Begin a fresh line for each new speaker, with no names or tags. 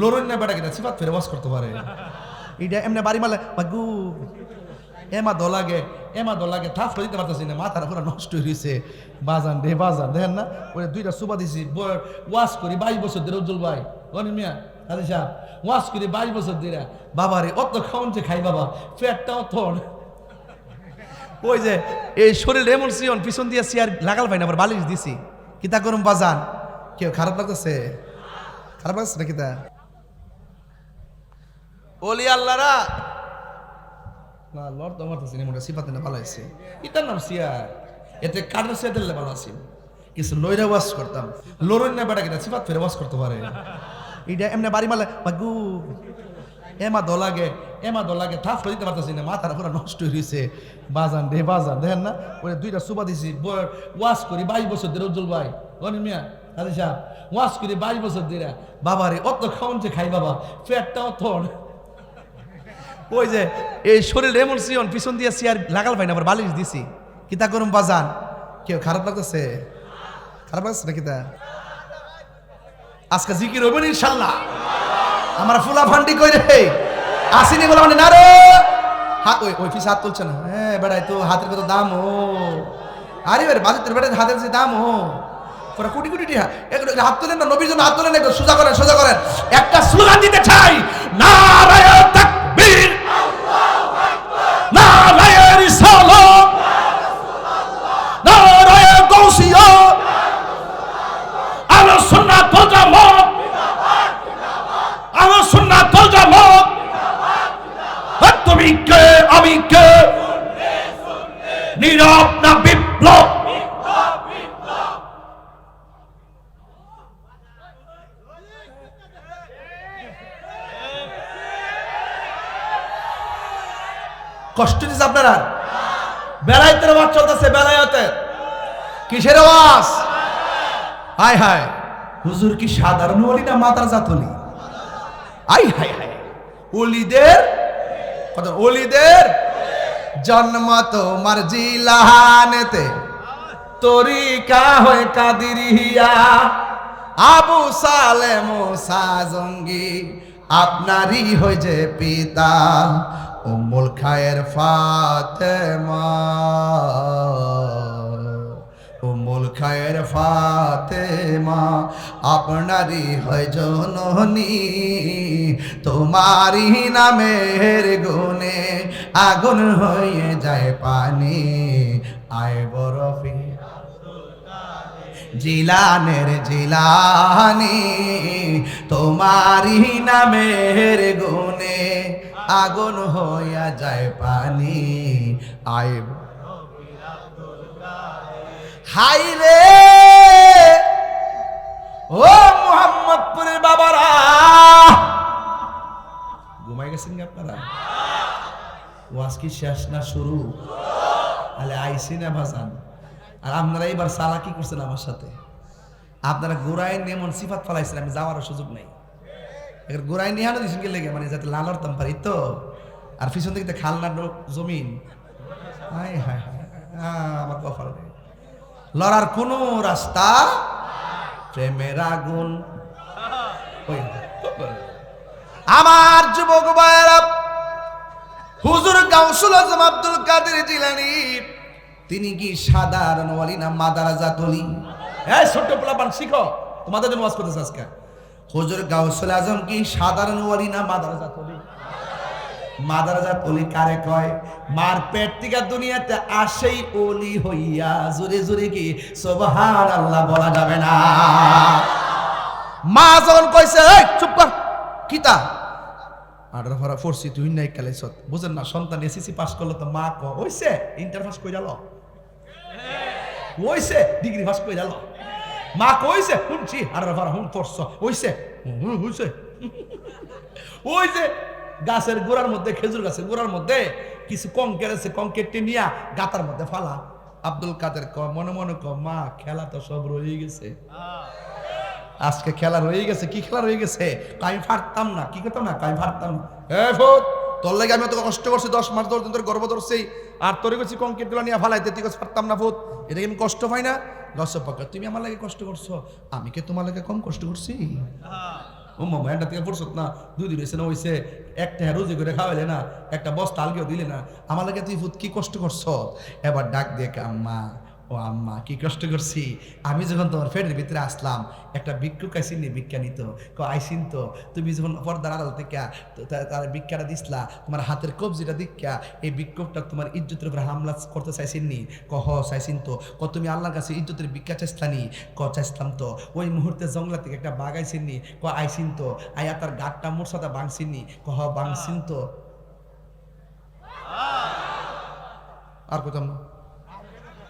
লড়ুন না বেটা কিনা, সিফাত ফেরে করতে পারে। এটা এমনি বাড়ি মারলে, বাগু, এমা দলাগে এমা দলাগে থাফ দিতে পারতেছি না মাথাটা পুরো নষ্ট হয়ে গেছে। বাজান রে, বাজান, দেখেন না ওই দুইটা সুবা দিছি ওয়াশ করি বাইশ বছর ধরে উজ্জ্বল ভাই গনি মিয়া, হাজি সাহেব ওয়াশ করি বাইশ বছর ধরে। বাবা রে, অত খাওন যে খাই বাবা, পেটটা অত ওই যে, এই শরীর এমন সিয়ন, পিছন দিয়ে চেয়ার লাগাল পাই না, আবার বালিশ দিছি। কিতা করুম বাজান? কেউ খারাপ লাগতেছে? খারাপ লাগছে না কিতা ওলি আল্লাহরা। না লড় তো মারতেছি না মোটা সিফাতে না ভালো আছে নাম সিয়ার। এতে কাঠের সিয়া দিলে ভালো আছি কিছু লইরা ওয়াশ করতাম। লড়ুন না বেটা কিনা সিফাত ফেরে ওয়াশ করতে পারে। এটা এমনি বাড়ি মারলে বাগু এমা দলাগে এমা দলাগে থাফ দিতে পারতেছি না, মাথাটা পুরো নষ্ট হয়ে গেছে বাজান রে বাজান, দেখেন না? ওই দুইটা সুবা দিছি ওয়াশ করি বাইশ বছর ধরে উজ্জ্বল ভাই। গনি মিয়া, হাজি সাহেব ওয়াশ করি বাইশ বছর ধরে। বাবা রে অত খাওন যে খাই বাবা, পেটটা অত ওই যে, এই শরীর এমন সিয়ন পিছন দিয়ে চেয়ার লাগাল পাই না, আবার বালিশ দিছি। কিতা করুম বাজান? কেউ খারাপ লাগতেছে খারাপ লাগছে না কিতা আজকে জিকির হইবেন ইনশাল্লাহ আমার ফুলা ফান্ডি কই রে? আসিনি বলে মানে না রে! হাত ওই ওই ফিস হাত তুলছে না। হ্যাঁ বেড়াই তো হাতের কত দাম, ও। আরে বেড়ে বাজেতের বেড়ে হাতের যে দাম, ও। পুরো কোটি কোটি টিহা। হাত তোলেন না, নবীর জন্য হাত তোলেন সোজা করেন সোজা করেন। একটা স্লোগান দিতে চাই নারায় আমি কে নীরব না বিপ্লব। কষ্ট দিচ্ছে আপনারা? বেলায়েতের আওয়াজ চলতেছে বেলায়েতে কিসের আওয়াজ? হায় হুজুর কি সাধারণ ওলি না মাতার জাত ওলি? আই হায় হায়। ওলিদের কত ওলিদের জন্ম তোমার জিলাহানেতে তরিকা হয় কাদিরিয়া। আবু সালে মোসা জঙ্গি, আপনারই হয়ে যে পিতা। উম্মুল খায়ের ফাতেমা। উম্মুল খায়ের ফাতেমা, আপনারই হয় জননী। তোমারই নামের গুণে আগুন হয়ে যায় পানি। আয় বরফি জিলানের জিলানি, তোমারই নামের গুণে আগুন হইয়া যায় পানি। আয় হাই রে। ও মোহাম্মদপুরের বাবারা। ঘুমাই গেছেন কি আপনারা? ওয়াজ কি শেষ না শুরু? তাহলে আইসি না ভাসান আর আপনারা এবার সালাকি করছেন আমার সাথে? আপনারা গোড়ায় নেমন সিফাত ফলাইছেন, আমি যাওয়ারও সুযোগ নেই। এবার গোড়ায় নিয়ে আনো দিয়েছেন লেগে? মানে যাতে লাল হরতাম পারি তো? আর পিছন থেকে খালনার জমিন। হায় হায় হায়, আমার কপাল রে। লড়ার কোনো রাস্তা প্রেমের আগুন। আমার যুবক হুজুর গাউসুল আজম আব্দুল কাদের জিলানি, তিনি কি সাধারণ ওয়ালি না মাদারা জাতলি এই ছোট্ট পোলাপান, শিখো। তোমাদের জন্য ওয়াজ করতেছে আজকে। হুজুর গাউসুল আজম কি সাধারণ ওয়ালি না মাদারা জাতলি মাদারা জাতলি কারে কয়? মার পেট থেকে দুনিয়াতে আসেই অলি হইয়া জোরে জোরে কি সুবহান আল্লাহ বলা যাবে না। মা যখন কইছে এই চুপ কর কিতা আঠারো ভরা ফোরসি তুই নাই কালে সত বুঝেন না সন্তান এসএসসি পাস করল তো মা ক হইছে ইন্টার পাস কই গেল হইছে ডিগ্রি পাস কই গেল মা কইছে শুনছি আঠারো ভরা হুন ফোরস হইছে হুম, হইছে। হইছে গাছের গোড়ার মধ্যে, খেজুর গাছের গোড়ার মধ্যে কিছু কঙ্কের আছে কঙ্কেরটি নিয়া গাতার মধ্যে ফালা। আব্দুল কাদের ক, মনে মনে ক, মা, খেলা তো সব রয়ে গেছে। আজকে খেলা রয়ে গেছে, কি খেলা রয়ে গেছে? আমি ফাটতাম না, কি করতাম না? আমি ফাটতাম না। এ ফুট তোর লাগে আমি অত কষ্ট করছি, দশ মাস দশ দিন তোর গর্ব ধরছি। আর তোর করছি কংক্রিটগুলো নিয়ে ফালাইতে, তুই ফাটতাম না ফুট এটা আমি কষ্ট পাই না। পাকা তুমি আমার লাগে কষ্ট করছ, আমি কি তোমার লাগে কম কষ্ট করছি? ও এটা থেকে ফুরসত না। দুই হয়েছে না হয়েছে একটা হ্যাঁ রোজে করে খাওয়াইলে না, একটা বস্তা আলগেও দিলে না। আমার লাগে তুই কি কষ্ট করছ? এবার ডাক দিয়ে আম্মা ও আম্মা, কি কষ্ট করছি। আমি যখন তোমার ফেটের ভিতরে আসলাম, একটা ভিক্ষুক আইসিন ভিক্ষা নিত। আইসিন তো, তুমি যখন পর্দার আড়াল থেকে তার ভিক্ষাটা দিসলা, তোমার হাতের কবজিটা দীক্ষা, এই ভিক্ষুকটা তোমার ইজ্জতের উপরে হামলা করতে চাইছেন নি। ক হ চাইছিন তো ক তুমি আল্লাহর কাছে ইজ্জতের ভিক্ষা চাইছলানি ক চাইছিলাম তো। ওই মুহূর্তে জঙ্গলা থেকে একটা বাঘ আইসিন নি। ক আইসিন তো। আয়া তার গাটটা মোর সাথে বাংসিন নি। ক হ বাংসিন তো। আর কোথাও